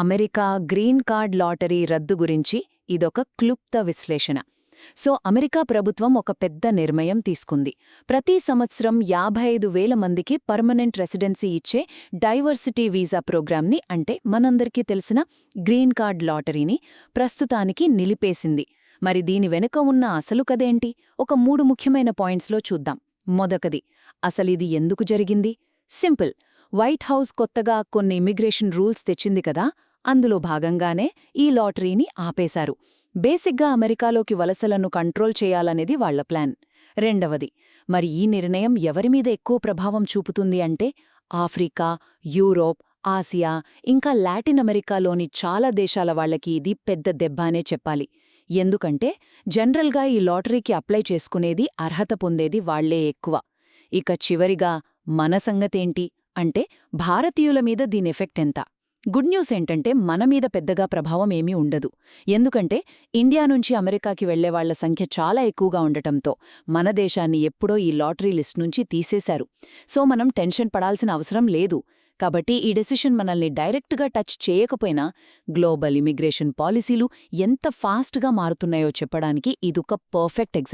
America green card lottery రద్దు గురించి ఇదొక క్లుప్త విశ్లేషణ. సో అమెరికా ప్రభుత్వం ఒక పెద్ద నిర్ణయం తీసుకుంది. ప్రతి సంవత్సరం యాభై ఐదు వేల మందికి పర్మనెంట్ రెసిడెన్సీ ఇచ్చే డైవర్సిటీ వీసా ప్రోగ్రామ్ని అంటే మనందరికీ తెలిసిన గ్రీన్ కార్డ్ లాటరీని ప్రస్తుతానికి నిలిపేసింది. మరి దీని వెనుక ఉన్న అసలు కదేంటి ఒక మూడు ముఖ్యమైన పాయింట్స్లో చూద్దాం. మొదకది అసలిది ఎందుకు జరిగింది? సింపుల్ వైట్ హౌస్ కొత్తగా కొన్ని ఇమిగ్రేషన్ రూల్స్ తెచ్చింది కదా అందులో భాగంగానే ఈ లాటరీని ఆపేశారు. బేసిక్గా అమెరికాలోకి వలసలను కంట్రోల్ చేయాలనేది వాళ్ళ ప్లాన్. రెండవది మరి ఈ నిర్ణయం ఎవరిమీద ఎక్కువ ప్రభావం చూపుతుంది అంటే ఆఫ్రికా యూరోప్ ఆసియా ఇంకా లాటిన్ అమెరికాలోని చాలా దేశాల వాళ్ళకి ఇది పెద్ద దెబ్బనే చెప్పాలి. ఎందుకంటే జనరల్గా ఈ లాటరీకి అప్లై చేసుకునేది అర్హత పొందేది వాళ్ళే ఎక్కువ. ఇక చివరిగా మన సంగతేంటి? అంటే భారతీయుల మీద దీని ఎఫెక్ట్ ఎంత? గుడ్ న్యూస్ ఏంటంటే మన మీద పెద్దగా ప్రభావం ఏమీ ఉండదు. ఎందుకంటే ఇండియా నుంచి అమెరికాకి వెళ్ళేవాళ్ళ సంఖ్య చాలా ఎక్కువగా ఉండటంతో మన దేశాన్ని ఎప్పుడో ఈ లాటరీ లిస్ట్ నుంచి తీసేశారు. సో మనం టెన్షన్ పడాల్సిన అవసరం లేదు. కాబట్టి ఈ డెసిషన్ మనల్ని డైరెక్ట్గా టచ్ చేయకపోయినా గ్లోబల్ ఇమిగ్రేషన్ పాలసీలు ఎంత ఫాస్ట్గా మారుతున్నాయో చెప్పడానికి ఇదొక పర్ఫెక్ట్ ఎగ్జాంపుల్.